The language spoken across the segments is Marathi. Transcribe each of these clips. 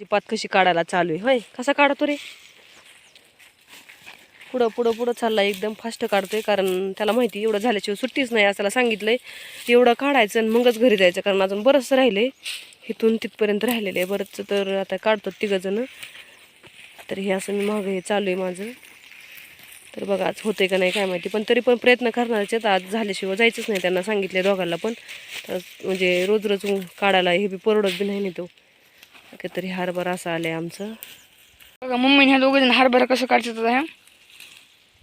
जी पात कशी काढायला चालू आहे. होय कसा काढतो रे? पुढं पुढं पुढं चाललाय एकदम फास्ट काढतोय कारण त्याला माहिती एवढं झाल्याशिवाय सुट्टीच नाही असं त्याला सांगितलंय. एवढं काढायचं आणि मगच घरी जायचं कारण अजून बरंच राहिलंय. इथून तिथपर्यंत राहिलेलं आहे. बरंच तर आता काढतो तिघंजणं तर हे असं मी मागं हे चालू आहे माझं. तर बघा आज होते का नाही काय माहिती. पण तरी पण प्रयत्न करणारच आहेत. आज झाल्याशिवाय जायचंच नाही त्यांना सांगितले दोघांना पण. तर म्हणजे रोज रोज काढायला हे बी परवडत बी नाही ना तो. तरी हरभरा असं आलंय आमचं. बघा मम्मीने ह्या दोघे जण हरभरा कसं काढतात ह्या?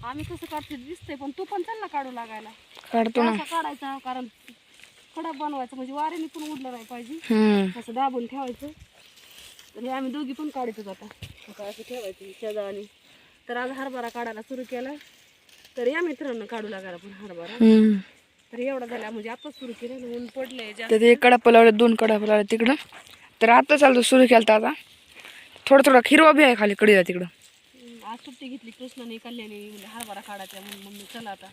आम्ही कसं काढतो दिसतंय पण तू पण चालला काढू लागायला. काढतो ना. असा काढायचा कारण खडा बनवायचा म्हणजे वाऱ्याने पण उडलं नाही पाहिजे. हम्म. असं दाबून ठेवायचं. तर हे आम्ही दोघी पण काढतोच आता. आता असं ठेवायचं शेजा आणि तर आज हरभरा काढायला सुरू केला. तर या मित्रांनो काढू लागायला पण हरभरा. हम्म. तर एवढा झाला म्हणजे आताच सुरू केलं. ऊन पडले जास्त. तर ते कडाप लावले दोन कडाप लावले तिकडं. तर आता चालतो सुरू केलं आता. थोडं थोडं हिरवा बी आहे खाली कडीला तिकडं. आज सुट्टी घेतली कृष्णाने कल्याणी म्हणजे हरभरा काढायचा म्हणून मम्मी चला आता.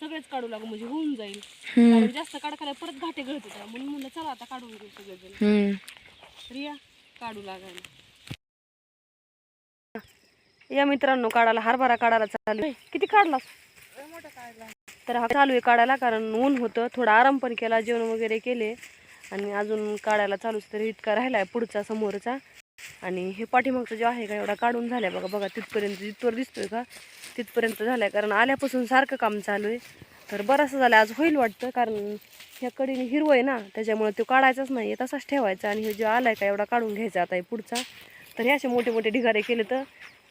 सगळेच काढू लागू म्हणजे होऊन जाईल. कारण जास्त काढायला परत घाटे गळत म्हणून म्हणलं चला आता काढून घेऊ सगळेजण. हम्म. तर या काढू लागायला. या मित्रांनो काढायला हरभरा काढायला चालू आहे. किती काढला तर हा चालू आहे काढायला कारण ऊन होतं. थोडा आराम पण केला जेवण वगैरे केले. आणि अजून काढायला चालूच तरी इतका राहिला आहे पुढचा समोरचा. आणि हे पाठीमागचं जे आहे का एवढा काढून झालाय बघा बघा तिथपर्यंत जिथवर दिसतोय का तिथपर्यंत झालाय. कारण आल्यापासून सारखं काम चालू आहे. तर बरंचसं झालं आज होईल वाटतं कारण ह्या कडीने हिरवं आहे ना त्याच्यामुळे तो काढायचाच नाही आहे तसाच ठेवायचा. आणि हे जो आहे का एवढा काढून घ्यायचा आता हे पुढचा. तर हे असे मोठे मोठे ढिगारे केले तर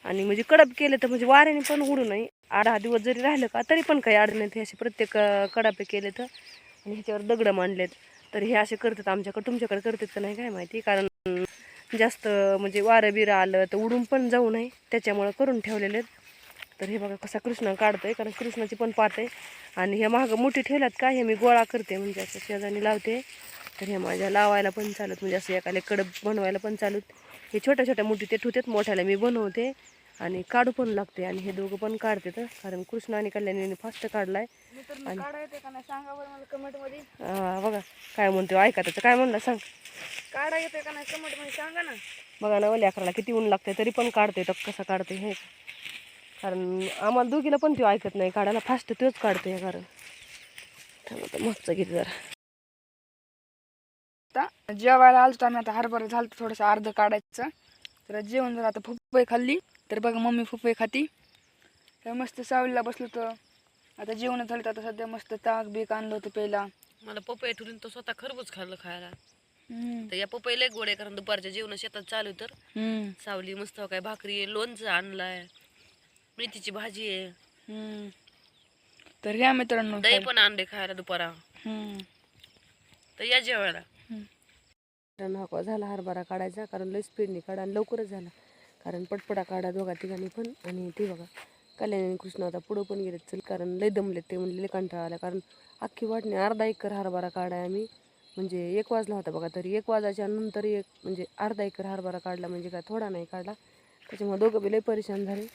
आणि म्हणजे कडप केले तर म्हणजे वाऱ्याने पण उडू नये. आठ दिवस जरी राहिलं का तरी पण काही अडचण नाही. हे असे प्रत्येक कडापे केले तर आणि ह्याच्यावर दगडं मांडलेत. तर हे असे करतात आमच्याकडे तुमच्याकडे करतात का नाही काय माहिती? कारण जास्त म्हणजे वारं बिरं आलं तर उडून पण जाऊ नये. त्याच्यामुळं करून ठेवलेले आहेत. तर हे बघा कसा कृष्ण काढतोय कारण कृष्णाची पण पात आहे. आणि हे मागं मोठी ठेवल्यात का? हे मी गोळा करते म्हणजे असं शेजारी लावते. तर हे माझ्या लावायला पण चालत म्हणजे असं एकाला कडब बनवायला पण चालत. हे छोट्या छोट्या मोठी ते ठेवतात मोठ्याला मी बनवते. आणि काढू पण लागते आणि हे दोघं पण काढते तर. कारण कृष्ण आणि कल्याणीने फास्ट काढलाय. आणि- बघा काय म्हणतो ऐका त्याचं काय म्हणलं सांग. काढा येते का नाही कमेंटमध्ये? सांगा ना. बघा ना ओल्या अकराला किती ऊन लागते तरी पण काढते तर कसं काढते हे. कारण आम्हाला दोघीला पण तो ऐकत नाही काढायला फास्ट तोच काढते कारण. मस्त घेते जरा. जेवायला आलतो तर आम्ही आता हरभरा झालं थोडंसं अर्ध काढायचं. तर जेवण जर आता फुपई खाल्ली तर बघा मम्मी फुपई खाती. तर मस्त सावलीला बसलो तर आता जेवण झालं तर आता सध्या मस्त ताक बीक आणलं होतं पहिला मला पपई ठेवून तो स्वतः खरबूज खाल्लं खायला. तर या पपई लय गोड आहे कारण दुपारच्या जेवण शेतात चालू तर. सावली मस्त काय भाकरी आहे लोणचं आणलाय मेथीची भाजी आहे. हम्म. तर या मित्रांनो दही पण आणले खायला दुपारा. हम्म. तर या जेवायला. कारण हा झाला हरभरा काढायचा कारण लई स्पीडने काढा आणि लवकरच झाला. कारण पटपटा काढा दोघा तिघांनी पण. आणि ते बघा कल्याण आणि कृष्ण आता पुढं पण गेलेत. चल कारण लय दमलेत ते म्हणले कंटाळा आला कारण अख्खी वाटणे अर्धा एकर हरभरा काढाय आम्ही. म्हणजे एक वाजला होता बघा तरी. एक वाजायच्या नंतर एक म्हणजे अर्धा एकर हरभरा काढला म्हणजे काय थोडा नाही काढला. त्याच्यामुळे दोघं बी लई परेशान झाले.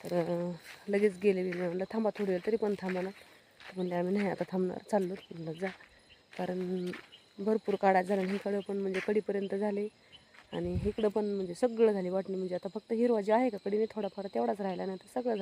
तर लगेच गेले बी. म्हणलं थांबा थोडी वेळ तरी पण थांबा ना. म्हणले आम्ही नाही आता थांबणार. चाललो. म्हणलं जा. कारण भरपूर काढा झाला. आणि इकडं पण म्हणजे कडीपर्यंत झाले. आणि इकडं पण म्हणजे सगळं झाले वाटणी. म्हणजे आता फक्त हिरवा जे आहे का कडीने थोडाफार तेवढाच राहिला नाही तर सगळं झालं.